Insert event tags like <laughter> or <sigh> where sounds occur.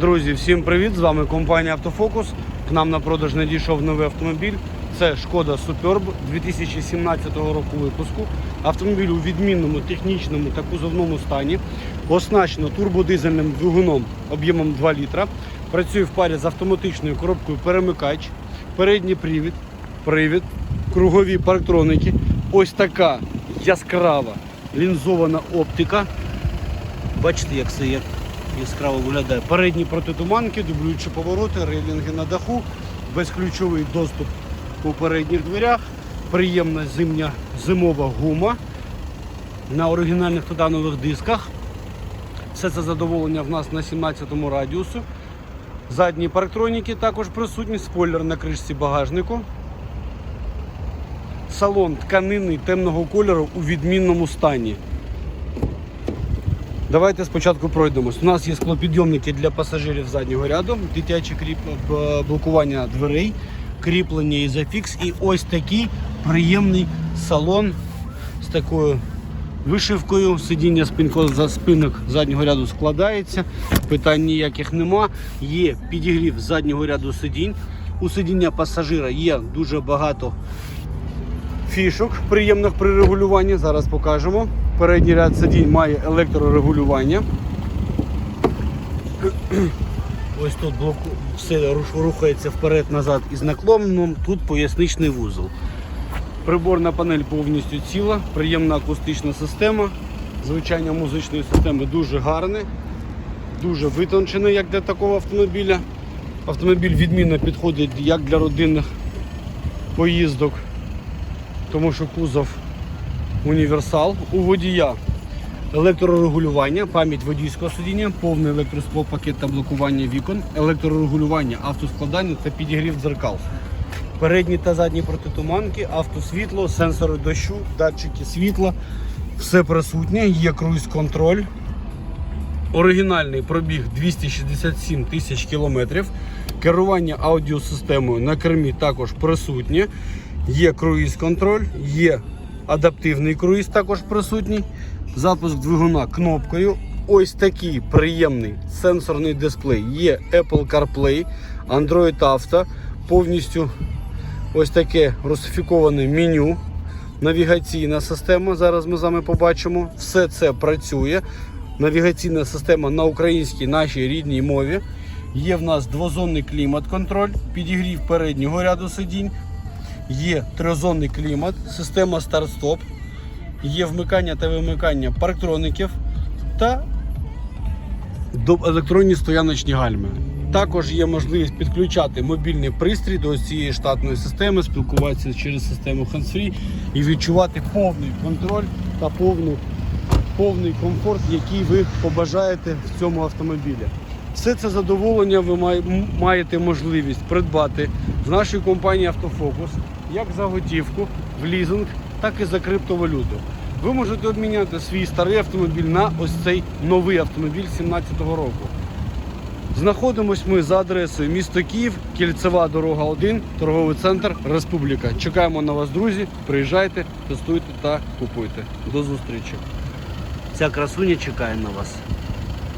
Друзі, всім привіт! З вами компанія Автофокус. К нам на продаж надійшов новий автомобіль. Це Шкода Superb 2017 року випуску. Автомобіль у відмінному технічному та кузовному стані. Оснащено турбодизельним двигуном об'ємом 2 літра. Працює в парі з автоматичною коробкою перемикач, передній привід, привід, кругові парктроники. Ось така яскрава лінзована оптика. Бачите, як це як яскраво виглядає. Передні протитуманки, дублюючі повороти, рейлінги на даху, безключовий доступ у передніх дверях, приємна зимня зимова гума на оригінальних титанових дисках. Все це задоволення в нас на 17-му радіусу. Задні парктроніки також присутні, спойлер на кришці багажнику. Салон тканинний темного кольору у відмінному стані. Давайте спочатку пройдемось. У нас є склопідйомники для пасажирів заднього ряду, дитяче кріп... блокування дверей, кріплення ізофікс і ось такий приємний салон з такою вишивкою. Сидіння спинко за спинок заднього ряду складається, питань ніяких нема. Є підігрів заднього ряду сидінь. У сидіння пасажира є дуже багато фішок приємних при регулюванні. Зараз покажемо. Передній ряд сидінь має електрорегулювання. <clears throat> Ось тут все рухається вперед-назад із наклоном. Тут поясничний вузол. Приборна панель повністю ціла, приємна акустична система. Звучання музичної системи дуже гарне, дуже витончене, як для такого автомобіля. Автомобіль відмінно підходить як для родинних поїздок, тому що кузов універсал. У водія електрорегулювання, пам'ять водійського сидіння, повний електросклопакет та блокування вікон, електрорегулювання, автоскладання та підігрів дзеркал. Передні та задні протитуманки, автосвітло, сенсори дощу, датчики світла. Все присутнє, є круїз-контроль. Оригінальний пробіг 267 тисяч кілометрів. Керування аудіосистемою на кермі також присутнє. Є круїз-контроль, є адаптивний круїз також присутній. Запуск двигуна кнопкою. Ось такий приємний сенсорний дисплей. Є Apple CarPlay, Android Auto, повністю ось таке русифіковане меню. Навігаційна система. Зараз ми з вами побачимо. Все це працює. Навігаційна система на українській нашій рідній мові. Є в нас двозонний клімат-контроль, підігрів переднього ряду сидінь. Є трьохзонний клімат, система старт-стоп, є вмикання та вимикання парктроників та електронні стояночні гальми. Також є можливість підключати мобільний пристрій до цієї штатної системи, спілкуватися через систему hands-free і відчувати повний контроль та повну, повний комфорт, який ви побажаєте в цьому автомобілі. Все це задоволення ви маєте можливість придбати в нашій компанії Автофокус як за готівку, в лізинг, так і за криптовалюту. Ви можете обміняти свій старий автомобіль на ось цей новий автомобіль 2017 року. Знаходимось ми за адресою місто Київ, Кільцева дорога 1, торговий центр Республіка. Чекаємо на вас, друзі. Приїжджайте, тестуйте та купуйте. До зустрічі. Ця красуня чекає на вас.